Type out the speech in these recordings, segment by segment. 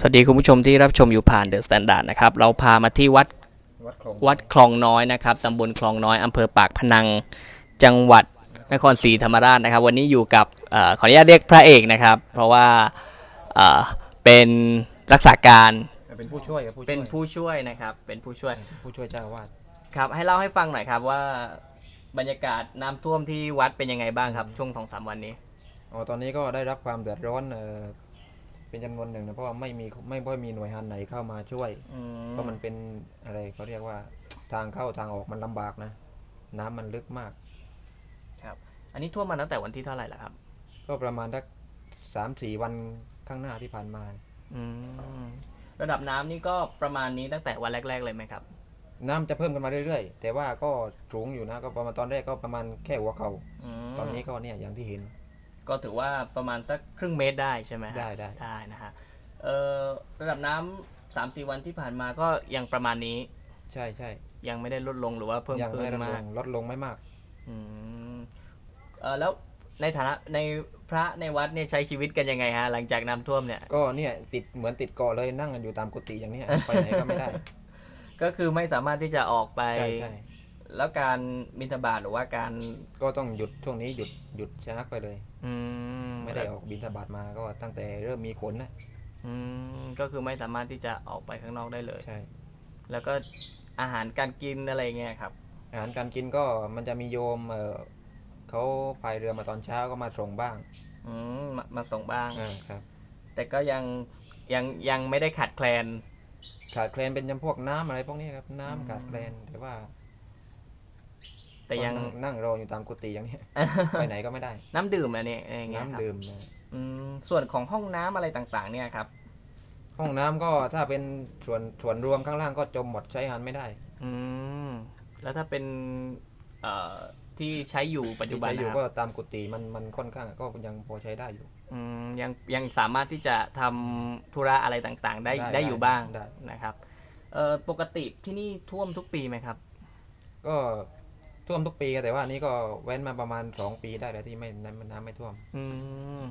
สวัสดีคุณผู้ชมที่รับชมอยู่ผ่านเดอะสแตนดาร์ดนะครับ เราพามาที่วัดวัดคลองวัดคลองน้อยนะครับตำบลคลองน้อยอำเภอปากพนัง จังหวัดนครศรีธรรมราชนะครับ วันนี้อยู่กับเออขออนุญาตเรียกพระเอกนะครับ เพราะว่าเอ่อเป็นรักษาการเป็นผู้ช่วยครับผู้ช่วยเป็นผู้ช่วยนะครับ เป็นผู้ช่วยผู้ช่วยเจ้าอาวาดครับให้เล่าให้ฟังหน่อยครับว่าบรรยากาศน้ำท่วมที่วัดเป็นยังไงบ้างครับ ช่วงสองสามวันนี้อ๋อตอนนี้ก็ได้รับความเดือดร้อนเออ เป็นจำนวนหนึ่งนะเพราะว่าไม่มีไม่ค่อยมีหน่วยงานไหนเข้ามาช่วย อืมเพราะมันเป็นอะไรเขาเรียกว่าทางเข้าทางออกมันลำบากนะ น้ำมันลึกมาก ครับ อันนี้ท่วมมาตั้งแต่วันที่เท่าไหร่แล้วครับ ก็ประมาณสักสามสี่วันข้างหน้าที่ผ่านมา อืมระดับน้ำนี่ก็ประมาณนี้ตั้งแต่วันแรก ๆ เลยไหมครับ น้ำจะเพิ่มกันมาเรื่อยๆ แต่ว่าก็สูงอยู่นะ ก็ประมาณตอนแรกก็ประมาณแค่หัวเขา่ามตอนนี้ก็เนี่ยอย่างที่เห็น ก็ถือว่าประมาณสักครึ่งเมตรได้ใช่ไหมฮะได้ได้ ได้นะฮะเอ่อระดับน้ำสามสี่วันที่ผ่านมาก็ยังประมาณนี้ใช่ใช่ยังไม่ได้ลดลงหรือว่าเพิ่มยังขึ้ไม่นลดลมากงลดลงไม่มาก อืมเอ่อแล้วในฐานะในพระในวัดเนี่ยใช้ชีวิตกันยังไงฮะ หลังจากน้ำท่วมเนี่ย ก็เนี่ยติดเหมือนติดเกาะเลยนั่งกันอยู่ตามกุฏิอย่างเนี้ยไปไหนก็ไม่ได้ ก็คือไม่สามารถที่จะออกไปใช่ใช่ แล้วการบิณฑบาตหรือว่าการก็ต้องหยุดช่วงนี้หยุดหยุดชะงักไปเลย อืมไม่ได้ออกบินทบาทมาก็ตั้งแต่เริ่มมีขนนะอืมก็คือไม่สามารถที่จะออกไปข้างนอกได้เลย ใช่ แล้วก็อาหารการกินอะไรเงี้ยครับ อาหารการกินก็มันจะมีโยมเออเขาพายเรือมาตอนเช้าก็มาส่งบ้างอืมมามาส่งบ้าง อ่าครับ แต่ก็ยังยังยังไม่ได้ขาดแคลน ขาดแคลนเป็นจำพวกน้ำอะไรพวกนี้ครับ น้ำอืมขาดแคลนแต่ว่า แต่ยังก็นั่นั่งรออยู่ตามกุฏิอย่างเนี้ยไปไหนก็ไม่ได้ น้ำดื่มอะไรเนี่ยอะไรเงี้ยครับน้ำดื่มนะอืมส่วนของห้องน้ำอะไรต่างๆ เนี่ยครับห้องน้ำก็ถ้าเป็นส่วนส่วนรวมข้างล่างก็จมหมดใช้งานไม่ได้อืมแล้วถ้าเป็นเอ่อที่ใช้อยู่ปัจจุที่บันใช้อยู่นะคก็รับตามกุฏิมันมันค่อนข้างก็ยังพอใช้ได้อยู่ อืมยังยังสามารถที่จะทำธุระอะไรต่างๆ ได้ได้ได้อยู่บ้างได้ นะครับเอ่อปกติที่นี่ท่วมทุกปีไหมครับ ก็ ท่วมทุกปีครับแต่ว่าอันนี้ก็เว้นมาประมาณสองปีได้แล้วที่ไม่น้ำน้ำไม่ท่วม อืม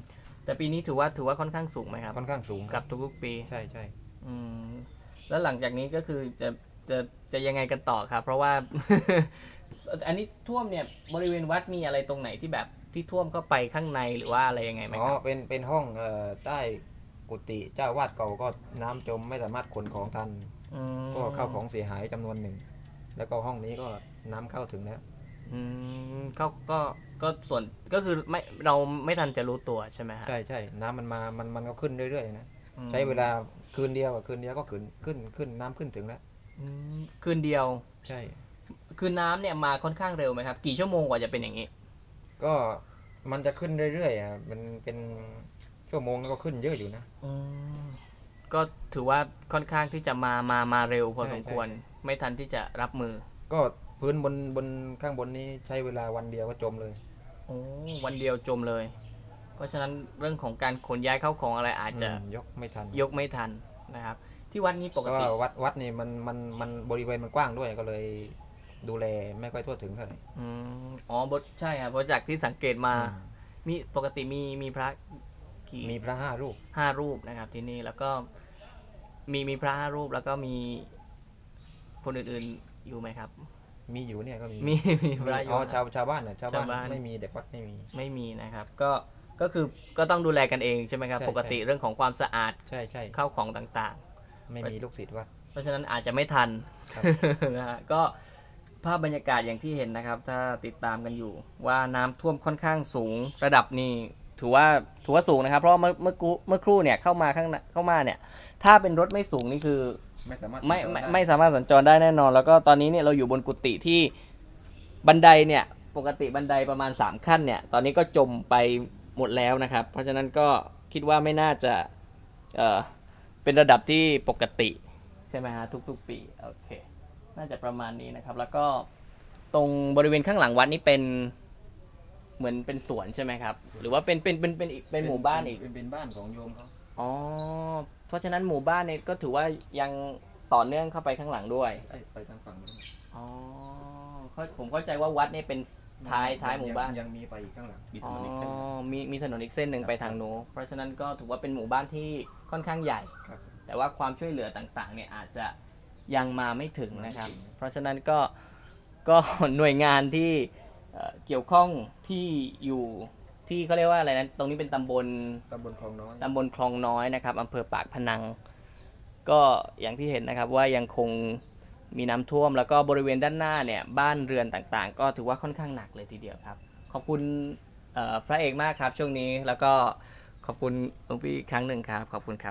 แต่ปีนี้ถือว่าถือว่าค่อนข้างสูงไหมครับค่อนข้างสูงกับทุกๆปี ใช่ใช่อืมแล้วหลังจากนี้ก็คือจะจะจะยังไงกันต่อครับ เพราะว่า อันนี้ท่วมเนี่ยบริเวณวัดมีอะไรตรงไหนที่แบบที่ท่วมเข้าไปข้างในหรือว่าอะไรยังไงไหมอ๋อครับเป็นเป็นห้องเอ่อใต้กุฏิเจ้าวาดเก่าก็น้ำจมไม่สามารถขนของทันมก็เข้าของเสียหายจำนวนหนึ่ง แล้วก็ห้องนี้ก็ น้ำเข้าถึงแล้ว อืมเขาก็ก็ส่วนก็คือไม่เราไม่ทันจะรู้ตัวใช่ไหมฮะใช่ใช่น้ำมันมามันมันก็ขึ้นเรื่อยๆนะอืมใช้เวลาคืนเดียวอะคืนเดียวก็ขึ้นขึ้นขึ้นน้ำขึ้นถึงแล้วอืมคืนเดียว ใช่ คือน้ำเนี่ยมาค่อนข้างเร็วไหมครับ กี่ชั่วโมงกว่าจะเป็นอย่างนี้ ก็มันจะขึ้นเรื่อยๆอะมันเป็นชั่วโมงแล้วก็ขึ้นเยอะอยู่นะอืมก็ถือว่าค่อนข้างที่จะมามามาเร็วพอใช่สมควรใช่ไม่ทันที่จะรับมือ ก็ พื้นบนบนข้างบนนี้ใช้เวลาวันเดียวก็จมเลย โอ้วันเดียวจมเลย เพราะฉะนั้นเรื่องของการขนย้ายเข้าของอะไรอาจจะอืมยกไม่ทันยกไม่ทันนะครับ ที่วัดนี้ปกก็ติวัดวัดนี่มันมันมันบริเวณมันกว้างด้วยก็เลย ดูแลไม่ค่อยทั่วถึงเท่าไหร่อืมอ๋อบทใช่ครับเพราะจากที่สังเกตมาอืมมีปกติมีมีพระกี่มีพระห้ารูป ห้ารูปนะครับที่นี่แล้วก็มีมีพระห้ารูปแล้วก็มีคนอื่นๆอยู่ไหมครับ มีอยู่เนี่ยก็มีมีมีพระออ๋ยู่อชาวชาวบ้านน่ะชาวบ้านชาวบ้านไม่มีเด็กวัดไม่มี ไม่มีนะครับ ก็ก็คือก็ต้องดูแลกันเองใช่ไหมครับใช่ปกติเรื่องของความสะอาดใช่ใช่เข้าของต่างไม่มีลูกศิษย์วัดๆเพราะฉะนั้นอาจจะไม่ทันครับนะฮะก็ภาพบรรยากาศอย่างที่เห็นนะครับ ถ้าติดตามกันอยู่ว่าน้ำท่วมค่อนข้างสูงระดับนี้ถือว่าถือว่าสูงนะครับ เพราะว่าเมื่อเมื่อกู้เมื่อครู่เนี่ยเข้ามาข้างหน้าเข้ามาเนี่ย ถ้าเป็นรถไม่สูงนี่คือ ไม่สามารถไม่ไม่ไม่สามารถสัญจรได้แน่นอน แล้วก็ตอนนี้เนี่ยเราอยู่บนกุฏิที่บันไดเนี่ยปกติบันไดประมาณ 3 ขั้นเนี่ย ตอนนี้ก็จมไปหมดแล้วนะครับ เพราะฉะนั้นก็คิดว่าไม่น่าจะเออเป็นระดับที่ปกติใช่ไหมฮะทุกๆ ปีโอเค น่าจะประมาณนี้นะครับ แล้วก็ตรงบริเวณข้างหลังวัดนี่เป็นเหมือนเป็นสวนใช่ไหมครับ หรือว่าเป็นเป็นเป็นเป็นอีกเป็นหมู่บ้านอีกเป็นเป็นบ้านของโยมเขาอ๋อเพ ราะฉะนั้นหมู่บ้านเนี่ยก็ถือว่ายังต่อเนื่องเข้าไปข้างหลังด้วยเอ้ยไปทางฝั่งนู้นอ๋อเข้าผมเข้าใจว่าวัดเนี่ยเป็นท้ายท้ายหมู่บ้านงยังมีไปอีกข้างหลังมีถอ๋อนนอีกเส้นมีมีถนนอีกเส้นหนึ่งไปทางโน้นเพราะฉะนั้นก็ถือว่าเป็นหมู่บ้านที่ค่อนข้างใหญ่ ครับ แต่ว่าความช่วยเหลือต่างๆ เนี่ยอาจจะยังมาไม่ถึงนะครับ เพราะฉะนั้นก็ก็ หน่วยงานที่เอ่อเกี่ยวข้องที่อยู่ ที่เขาเรียกว่าอะไรนะตรงนี้เป็นตำบลตำบลคลองน้อยตำบลคลองน้อยนะครับอำเภอปากพนัง ก็อย่างที่เห็นนะครับว่ายังคงมีน้ำท่วม แล้วก็บริเวณด้านหน้าเนี่ยบ้านเรือนต่างๆ ก็ถือว่าค่อนข้างหนักเลยทีเดียวครับ ขอบคุณเอ่อพระเอกมากครับช่วงนี้แล้วก็ขอบคุณหลวงพี่อีกครั้งหนึ่งครับ ขอบคุณครับ